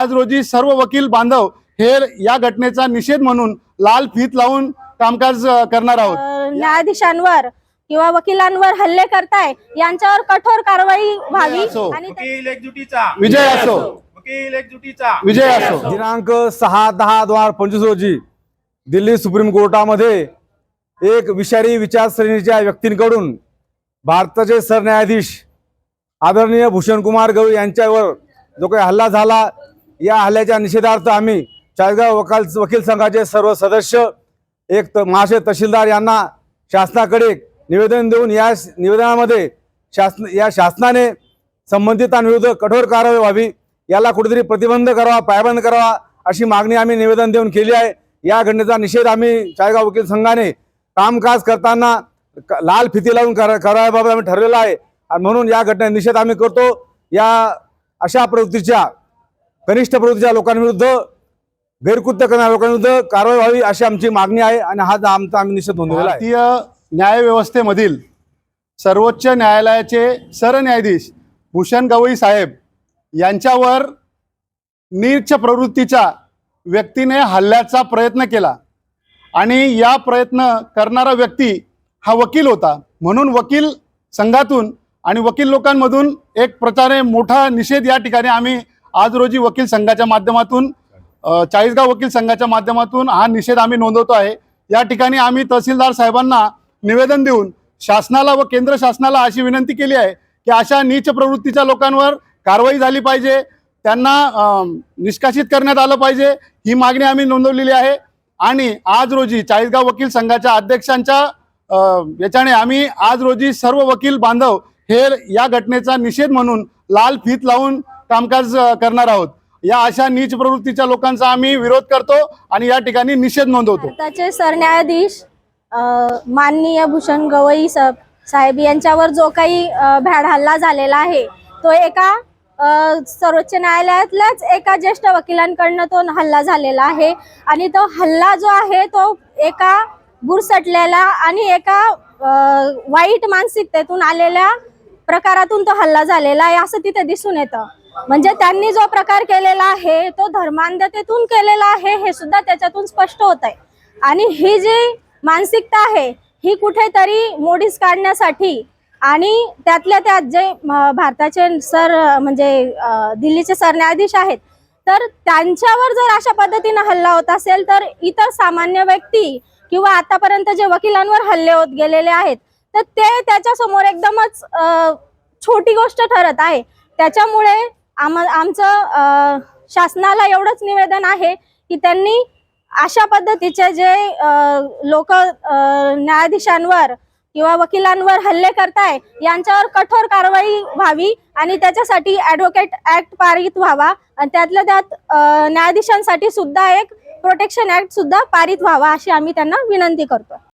आज रोजी सर्व वकील बांधव हे या घटनेचा निषेध म्हणून लाल फीत लावून कामकाज करणार आहोत. न्यायाधीशांवर किंवा वकिलांवर हल्ले करताय यांच्यावर कठोर कारवाई व्हावी वकील एकजुटीचा विजय असो. वकील एकजुटीचा विजय असो. दिनांक सहा दहा दोन हजार पंचवीस रोजी दिल्ली सुप्रीम कोर्टामध्ये एक विषारी विचारसरणीच्या व्यक्तींकडून भारताचे सरन्यायाधीश आदरणीय भूषणकुमार गवळी यांच्यावर जो काही हल्ला झाला या हल्ल्याच्या निषेधार्थ आम्ही चाळीसगाव वकाल वकील संघाचे सर्व सदस्य एक त महाशय तहसीलदार यांना शासनाकडे निवेदन देऊन या निवेदनामध्ये शासन या शासनाने संबंधितांविरुद्ध कठोर कारवाई व्हावी याला कुठेतरी प्रतिबंध करावा पायबंद करावा अशी मागणी आम्ही निवेदन देऊन केली आहे. या घटनेचा निषेध आम्ही चाळीसगाव वकील संघाने कामकाज करताना क- लाल फिती लावून करा करायबाबत आम्ही ठरलेलं आहे. आणि म्हणून या घटनेचा निषेध आम्ही करतो. या अशा प्रवृत्तीच्या कनिष्ठ प्रवृत्तीच्या लोकांविरुद्ध गैरकृत्य करणाऱ्या लोकांविरुद्ध कारवाई व्हावी अशी आमची मागणी आहे आणि हा आमचा आम्ही निषेध नोंदवलेला भारतीय न्यायव्यवस्थेमधील सर्वोच्च न्यायालयाचे सरन्यायाधीश भूषण गवई साहेब यांच्यावर नीच प्रवृत्तीच्या व्यक्तीने हल्ल्याचा प्रयत्न केला आणि या प्रयत्न करणारा व्यक्ती हा वकील होता. म्हणून वकील संघातून आणि वकील लोकांमधून एक प्रकारे मोठा निषेध या ठिकाणी आम्ही आज रोजी वकील संघाच्या माध्यमातून चाळीसगाव वकील संघाच्या माध्यमातून हा निषेध आम्ही नोंदवतो आहे. या ठिकाणी आम्ही तहसीलदार साहेबांना निवेदन देऊन शासनाला व केंद्र शासनाला अशी विनंती केली आहे की अशा नीच प्रवृत्तीच्या लोकांवर कारवाई झाली पाहिजे. त्यांना निष्कासित करण्यात आलं पाहिजे. ही मागणी आम्ही नोंदवलेली आहे. आणि आज रोजी चाळीसगाव वकील संघाच्या अध्यक्षांच्या याच्याने आम्ही आज रोजी सर्व वकील बांधव हे या घटनेचा निषेध म्हणून लाल फीत लावून कामकाज करणार आहोत. या अशा नीच प्रवृत्तीच्या लोकांचा आम्ही विरोध करतो आणि या ठिकाणी निषेध नोंदवतो. भारताचे सरन्यायाधीश माननीय भूषण गवई सा- साहेब यांच्यावर जो काही भ्याड हल्ला झालेला आहे तो एका सर्वोच्च न्यायालयातल्याच एका ज्येष्ठ वकिलांकडनं तो हल्ला झालेला आहे. आणि तो हल्ला जो आहे तो एका बुरसटलेला आणि एका वाईट मानसिकतेतून आलेल्या प्रकारातून तो हल्ला झालेला आहे असं तिथे दिसून येतं. म्हणजे त्यांनी जो प्रकार केलेला आहे तो धर्मांधतेतून केलेला आहे हे सुद्धा त्याच्यातून स्पष्ट होत आहे. आणि ही जी मानसिकता आहे ही कुठेतरी मोडीस काढण्यासाठी आणि त्यातल्या त्यात जे भारताचे सर म्हणजे दिल्लीचे सरन्यायाधीश आहेत तर त्यांच्यावर जर अशा पद्धतीनं हल्ला होत असेल तर इतर सामान्य व्यक्ती किंवा आतापर्यंत जे वकिलांवर हल्ले होत गेलेले आहेत तर ते त्याच्यासमोर एकदमच छोटी गोष्ट ठरत आहे. त्याच्यामुळे आम आमचं शासनाला एवढंच निवेदन आहे की त्यांनी अशा पद्धतीचे जे लोक न्यायाधीशांवर किंवा वकिलांवर हल्ले करताय यांच्यावर कठोर कारवाई व्हावी आणि त्याच्यासाठी ॲडव्होकेट ऍक्ट पारित व्हावा. आणि त्यातल्या त्यात न्यायाधीशांसाठी सुद्धा एक प्रोटेक्शन ऍक्ट सुद्धा पारित व्हावा अशी आम्ही त्यांना विनंती करतो